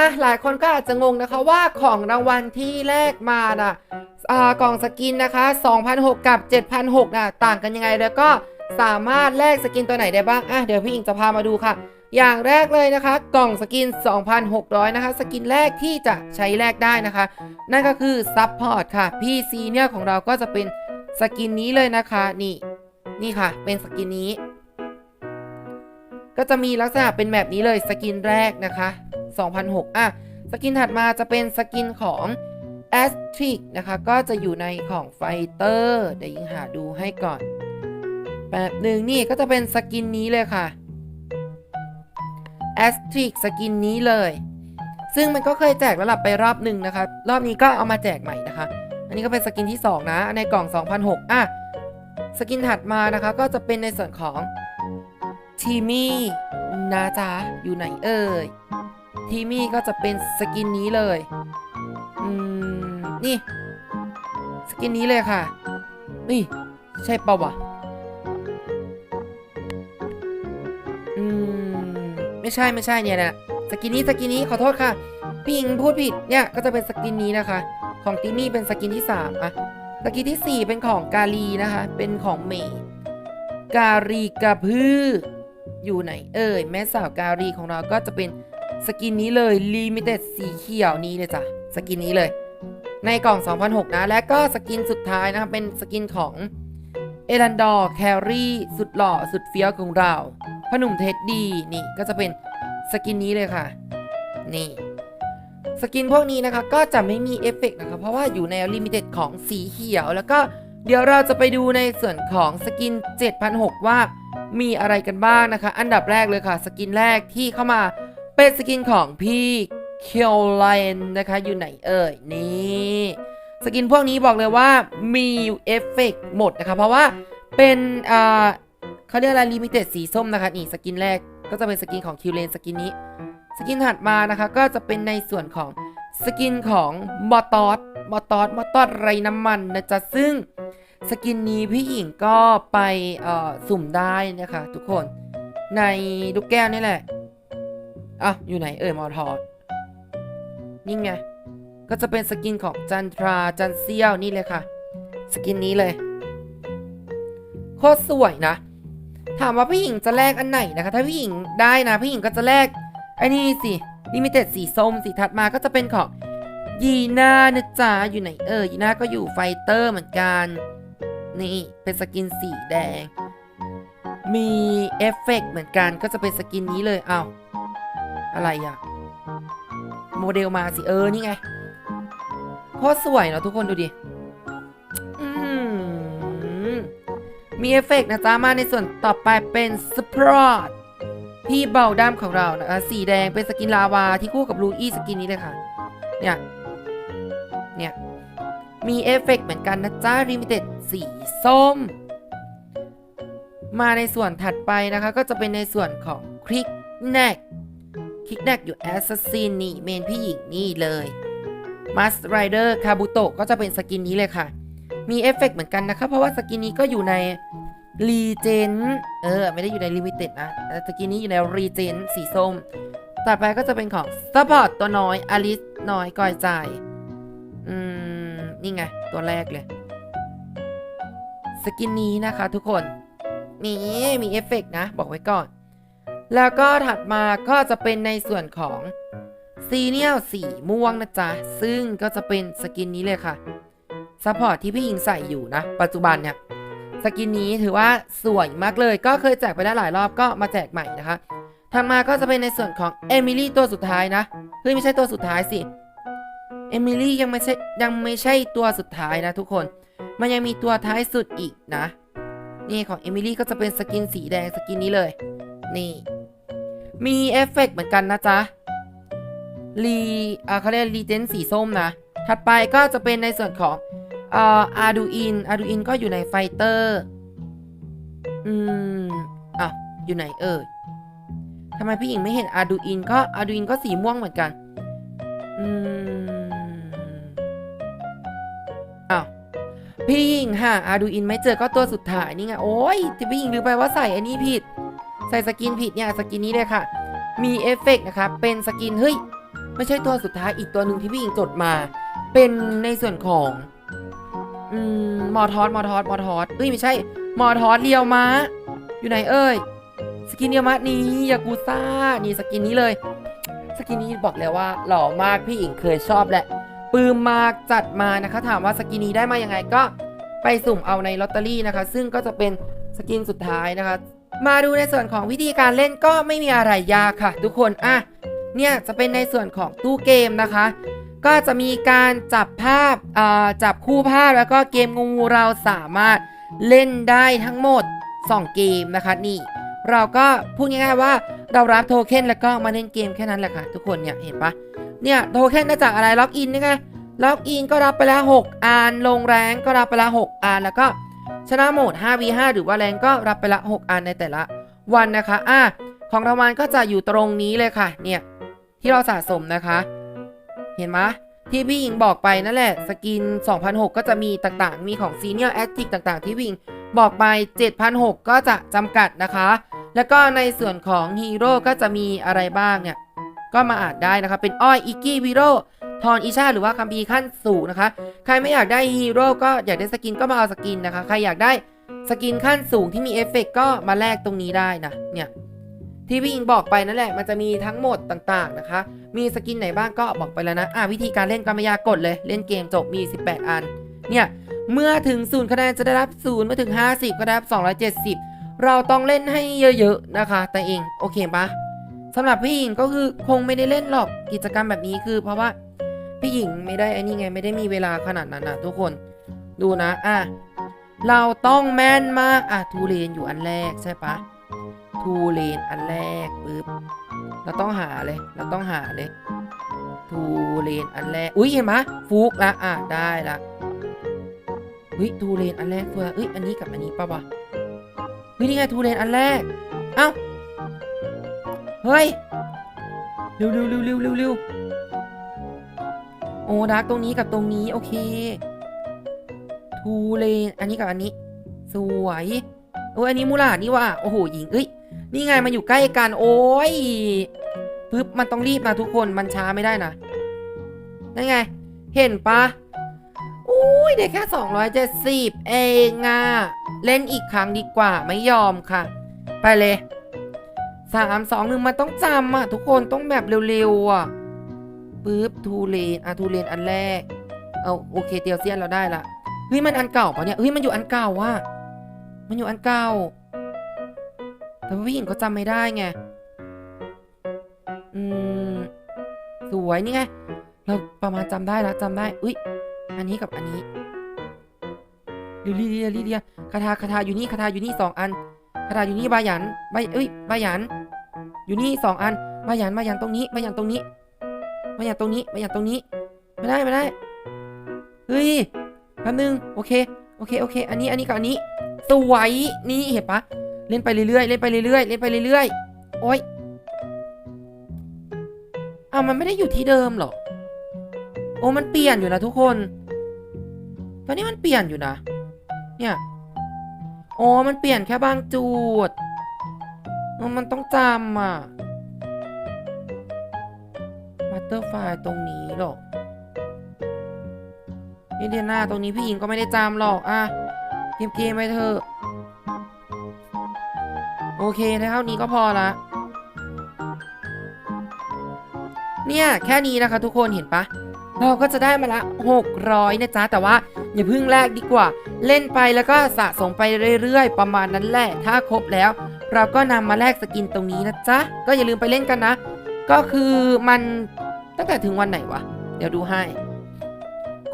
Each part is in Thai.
อะหลายคนก็อาจจะงงนะคะว่าของรางวัลที่แลกมาน่ะอ่ากล่องสกินนะคะ2,006กับ7,006น่ะต่างกันยังไงแล้วก็สามารถแลกสกินตัวไหนได้บ้างอะเดี๋ยวพี่หญิงจะพามาดูค่ะ อย่างแรกเลยนะคะ กล่องสกิน 2,600 นะคะ สกินแรกที่จะใช้แลกได้นะคะ นั่นก็คือซัพพอร์ตค่ะ PC เนี่ยของเราก็จะเป็นสกินนี้เลยนะคะนี่นี่ค่ะ เป็นสกินนี้ ก็จะมีลักษณะเป็นแบบนี้เลยสกินแรกนะคะ 2,006 อะ สกินถัดมาจะเป็นสกินของ a s t r i c นะคะ ก็จะอยู่ในของไฟเตอร์เดี๋ยวยิงหาดูให้ก่อนแบบหนึ่งนี่ก็จะเป็นสกินนี้เลยค่ะ a s t r i c สกินนี้เลย ซึ่งมันก็เคยแจกแล้วหลับไปรอบหนึ่งนะคะ รอบนี้ก็เอามาแจกใหม่นะคะ อันนี้ก็เป็นสกินที่ 2 นะ ในกล่อง 2,006 อะ สกินถัดมานะคะ ก็จะเป็นในส่วนของทีมี่นะจ๊ะอยู่ไหนเอ่ย ทีมี่ก็จะเป็นสกินนี้เลย อืม นี่ สกินนี้เลยค่ะ นี่ ใช่ป่าวะอืม ไม่ใช่ไม่ใช่เนี่ยนะสกินนี้สกินนี้ขอโทษค่ะ พี่หญิงพูดผิด เนี่ยก็จะเป็นสกินนี้นะคะ ของติมี่เป็นสกินที่3อะสกินที่4เป็นของกาลีนะคะ เป็นของเมย์การีกระพืออยู่ไหนเอ่ยแม่สาวการีของเราก็จะเป็น สกินนี้เลยลิมิเต็ดสีเขียวนี้เลยจ้ะสกินนี้เลย ในกล่อง 2006 นะ และก็สกินสุดท้ายนะคะเป็นสกินของเอรันดอร์แครี่สุดหล่อสุดเฟี้ยวของเราพหนุ่มเท็ดดี้นี่ก็จะเป็นสกินนี้เลยค่ะ นี่สกินพวกนี้นะคะก็จะไม่มีเอฟเฟกต์นะคะเพราะว่าอยู่ในลิมิเต็ดของสีเขียว แล้วก็เดี๋ยวเราจะไปดูในส่วนของสกิน 7,006 ว่ามีอะไรกันบ้างนะคะ อันดับแรกเลยค่ะ สกินแรกที่เข้ามา เป็นสกินของพี่เคียวไลนนะคะอยู่ไหนเอ่ยนี่สกินพวกนี้บอกเลยว่ามีเอฟเฟกต์หมดนะคะเพราะว่าเป็นอ่าเขาเรียกอะไรลิมิเต็ดสีส้มนะคะนี่สกินแรกก็จะเป็นสกินของคิวเลนสกินนี้ สกินถัดมานะคะก็จะเป็นในส่วนของสกินของมอตอสมอตอสมอตอสไรน้ำมันนะจ๊ะซึ่งสกินนี้พี่หญิงก็ไปอ่อสุ่มได้นะคะทุกคนในลูกแก้วนี่แหละ อะ อยู่ไหนเอ่ยมอทอนี่ไง ก็จะเป็นสกินของจันทราจันเซียวนี่เลยค่ะ สกินนี้เลย โคตรสวยนะ ถามว่าพี่หญิงจะแลกอันไหนนะคะ ถ้าพี่หญิงได้นะพี่หญิงก็จะแลกไอ้นี่สิลิมิเต็ดสีส้มสีถัดมาก็จะเป็นของยีน่านะจ๊ะอยู่ไหนเออยีน่าก็อยู่ไฟเตอร์เหมือนกัน นี่เป็นสกินสีแดง มีเอฟเฟกต์เหมือนกันก็จะเป็นสกินนี้เลยเอา อะไรอะโมเดลมาสิ เออ นี่ไงโคตรสวยเนาะทุกคนดูดิมีเอฟเฟกต์นะจ๊ะ มาในส่วนต่อไปเป็นสปรอตพี่เบาด้ามของเรานะคะสีแดงเป็นสกินลาวาที่คู่กับลูอี้สกินนี้เลยค่ะ เนี่ย เนี่ย มีเอฟเฟกต์เหมือนกันนะจ๊ะริมิเต็ดสีส้ม มาในส่วนถัดไปนะคะ ก็จะเป็นในส่วนของคลิกแนก คลิกแนกอยู่แอสซัสซินนี่เมนพี่หญิงนี่เลยมัสไรเดอร์คาบุโตะก็จะเป็นสกินนี้เลยค่ะ มีเอฟเฟกต์เหมือนกันนะคะเพราะว่าสกินนี้ก็อยู่ในรีเจนเออ ไม่ได้อยู่ในลิมิเต็ดนะแต่ตะกี้นี้อยู่ในรีเจนสีส้ม ต่อไปก็จะเป็นของซัพพอร์ตตัวน้อยอลิสน้อยก่อยใจายอืม นี่ไง ตัวแรกเลย สกินนี้นะคะทุกคน นี่มีเอฟเฟกต์นะ บอกไว้ก่อน แล้วก็ถัดมาก็จะเป็นในส่วนของซีเนียลสีม่วงนะจ๊ะ ซึ่งก็จะเป็นสกินนี้เลยค่ะซัพพอร์ตที่พี่หญิงใส่อยู่นะ ปัจจุบันเนี่ย สกินนี้ถือว่าสวยมากเลย ก็เคยแจกไปได้หลายรอบก็มาแจกใหม่นะคะถัดมาก็จะเป็นในส่วนของเอมิลี่ตัวสุดท้ายนะเฮ้ยไม่ใช่ตัวสุดท้ายสิเอมิลี่ยังไม่ใช่ยังไม่ใช่ตัวสุดท้ายนะทุกคน มันยังมีตัวท้ายสุดอีกนะ นี่ของเอมิลี่ก็จะเป็นสกินสีแดงสกินนี้เลย นี่ มีเอฟเฟกต์เหมือนกันนะจ๊ะรีอ่าเขาเรียกรีเจนสีส้มนะ ถัดไปก็จะเป็นในส่วนของเอ่ออาดูอินอาดูอินก็อยู่ในไฟเตอร์อืมอะอยู่ไหนเอ่ยทำไมพี่หญิงไม่เห็นอาดูอินก็อาดูอินก็สีม่วงเหมือนกันอืมอ้าวพี่หญิงหาอาดูอินไม่เจอก็ตัวสุดท้ายนี่ไงโอ้ยที่พี่หญิงลืมไปว่าใส่อันนี้ผิด ใส่สกินผิดเนี่ยสกินนี้เลยค่ะ มีเอฟเฟกต์นะคะเป็นสกินเฮ้ยไม่ใช่ตัวสุดท้ายอีกตัวหนึ่งที่พี่หญิงจดมา เป็นในส่วนของอืมมอทอสมอทอสมอทอสเอ้ยไม่ใช่ มอทอสเรียวมะอยู่ไหนเอ่ยสกินเรียวมะนี้ยากูซ่านี่สกินนี้เลย สกินนี้บอกเลยว่า หล่อมากพี่หญิงเคยชอบแหละปืมมากจัดมานะคะถามว่าสกินนี้ได้มายังไงก็ไปสุ่มเอาในลอตเตอรี่นะคะ ซึ่งก็จะเป็นสกินสุดท้ายนะคะ มาดูในส่วนของวิธีการเล่นก็ไม่มีอะไรยากค่ะ ทุกคนอะเนี่ยจะเป็นในส่วนของตู้เกมนะคะ ก็จะมีการจับภาพอ่าจับคู่ภาพแล้วก็เกมงูงูเราสามารถเล่นได้ทั้งหมด 2 เกมนะคะนี่ เราก็พูดง่ายๆว่าเรารับโทเค็นแล้วก็มาเล่นเกมแค่นั้นแหละค่ะ ทุกคนเนี่ยเห็นปะเนี่ยโทเค็นได้จากอะไรล็อกอินนี่ไงล็อกอินก็รับไปแล้ว 6อันลงแรงก็รับไปแล้ว 6อันแล้วก็ ชนะโหมด 5v5 หรือว่าแรงก็รับไปละ 6 อันในแต่ละวันนะคะ อะ ของรางวัลก็จะอยู่ตรงนี้เลยค่ะ เนี่ย ที่เราสะสมนะคะ เห็นไหมที่พี่หญิงบอกไปนั่นแหละ สกิน 2,006 ก็จะมีต่างๆ มีของซีเนียร์แอคทิกต่างๆ ที่พี่งบอกไป 7,006 ก็จะจำกัดนะคะ แล้วก็ในส่วนของฮีโร่ก็จะมีอะไรบ้างเนี่ย ก็มาอ่านได้นะคะ เป็นอ้อย อิกกี้วีโร่ ทอนอิชาหรือว่าคัมภีร์ขั้นสูงนะคะ ใครไม่อยากได้ฮีโร่ก็อยากได้สกินก็มาเอาสกินนะคะ ใครอยากได้สกินขั้นสูงที่มีเอฟเฟกต์ก็มาแลกตรงนี้ได้นะ เนี่ย ที่พี่อิงบอกไปนั่นแหละ มันจะมีทั้งหมดต่างๆนะคะ มีสกินไหนบ้างก็บอกไปแล้วนะ อะวิธีการเล่นก็ไม่ยากกดเลย เล่นเกมจบมี 18 อัน เนี่ย เมื่อถึงศูนย์คะแนนจะได้รับศูนย์เมื่อถึง 50 ก็ได้รับ 270 เราต้องเล่นให้เยอะๆนะคะ แต่เอง โอเคปะสำหรับพี่หญิงก็คือคงไม่ได้เล่นหรอกกิจกรรมแบบนี้คือเพราะว่า พี่หญิงไม่ได้ไอ้นี่ไงไม่ได้มีเวลาขนาดนั้นนะทุกคน ดูนะอะเราต้องแม่นมากอะทูเลนอยู่อันแรกใช่ปะทูเลนอันแรกปึ๊บเราต้องหาเลย เราต้องหาเลยทูเลนอันแรกอุ้ยเห็นไหมฟุกละอะได้ละเฮ้ยทูเลนอันแรกตัวเอ้ยอันนี้กับอันนี้ปะวะเฮ้ยนี่ไงทูเลนอันแรกเอ้าเฮ้ยเร็วเร็วเร็วเร็วเร็วเร็ว อ้ดักตรงนี้กับตรงนี้ โอเคทูเลนอันนี้กับอันนี้ สวยโอ้ยอันนี้มูลาดนี่ว่ะโอ้โหหญิงเอ้ยนี่ไงมันอยู่ใกล้กันโอ้ยปึ๊บมันต้องรีบนะทุกคนมันช้าไม่ได้นะนั่นไง เห็นปะอุ้ยได้แค่ 270 เองอะเล่นอีกครั้งดีกว่าไม่ยอมค่ะ ไปเลยสามสองหนึ่งมันต้องจำอะทุกคนต้องแบบเร็วๆอะ ปึ๊บทูเลนอะทูเลนอันแรก เอาโอเคเตียวเซียนเราได้ละเฮ้ยมันอันเก่าปะเนี่ยเฮ้ยมันอยู่อันเก่าว่ะมันอยู่อันเก่า แต่ว่ผู้หญิงก็จำไม่ได้ไงอืมสวยนี่ไงเราประมาณจำได้ล้วจำได้อุ้ยอันนี้กับอันนี้ลิเลียลิเลียคาถาคาถาอยู่นี่คาถาอยู่นี่สองอันคาถาอยู่นี่บายันใบเอ้ยบายันอยู่นี่สองอันบายันบายันตรงนี้บายันตรงนี้ บายันตรงนี้บายันตรงนี้ไม่ได้ไม่ได้เฮ้ยแป๊บนึงโอเคโอเคโอเค อันนี้อันนี้กับอันนี้สวยนี่เห็นปะเล่นไปเรื่อยๆเล่นไปเรื่อยๆเล่นไปเรื่อยๆโอ๊ยอ้าวมันไม่ได้อยู่ที่เดิมหรอโอ้มันเปลี่ยนอยู่นะทุกคน ตอนนี้มันเปลี่ยนอยู่นะ เนี่ยโอ้มันเปลี่ยนแค่บางจุดมันต้องจำอะ มาสเตอร์ไฟตรงนี้หรอนี่เดียนาตรงนี้พี่หญิงก็ไม่ได้จำหรอกอะเกมเกมไปเถอะ โอเคเท่านี้ก็พอละ เนี่ย แค่นี้นะคะทุกคนเห็นปะเราก็จะได้มาละ 600 นะจ๊ะ แต่ว่าอย่าเพิ่งแลกดีกว่า เล่นไปแล้วก็สะสมไปเรื่อยๆ ประมาณนั้นแหละ ถ้าครบแล้ว เราก็นำมาแลกสกินตรงนี้นะจ๊ะ ก็อย่าลืมไปเล่นกันนะ ก็คือมันตั้งแต่ถึงวันไหนวะ เดี๋ยวดูให้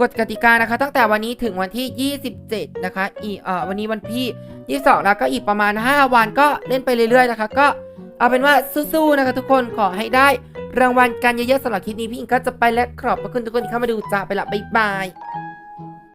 กฎกติกานะคะ ตั้งแต่วันนี้ถึงวันที่ 27 นะคะ อีเอ่อวันนี้วันที่ 22 แล้วก็อีกประมาณ 5 วันก็เล่นไปเรื่อยๆนะคะ ก็เอาเป็นว่าสู้ๆนะคะ ทุกคนขอให้ได้รางวัลกันเยอะๆสำหรับคลิปนี้พี่อิงก็จะไปและขอบพระคุณทุกคนที่เข้ามาดูจ้าไปละบ๊ายบาย